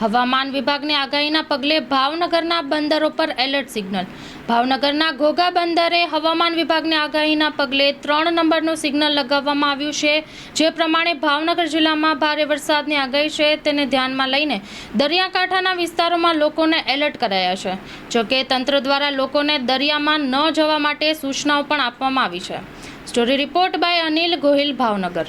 હવામાન વિભાગની આગાહીના પગલે ભાવનગરના બંદરો પર એલર્ટ સિગ્નલ. ભાવનગરના ઘોઘા બંદરે હવામાન વિભાગની આગાહીના પગલે ત્રણ નંબરનું સિગ્નલ લગાવવામાં આવ્યું છે. જે પ્રમાણે ભાવનગર જિલ્લામાં ભારે વરસાદની આગાહી છે. તેને ધ્યાનમાં લઈને દરિયાકાંઠાના વિસ્તારોમાં લોકોને એલર્ટ કરાયા છે. જોકે તંત્ર દ્વારા લોકોને દરિયામાં ન જવા માટે સૂચનાઓ પણ આપવામાં આવી છે. Story report by Anil Gohil, Bhavnagar.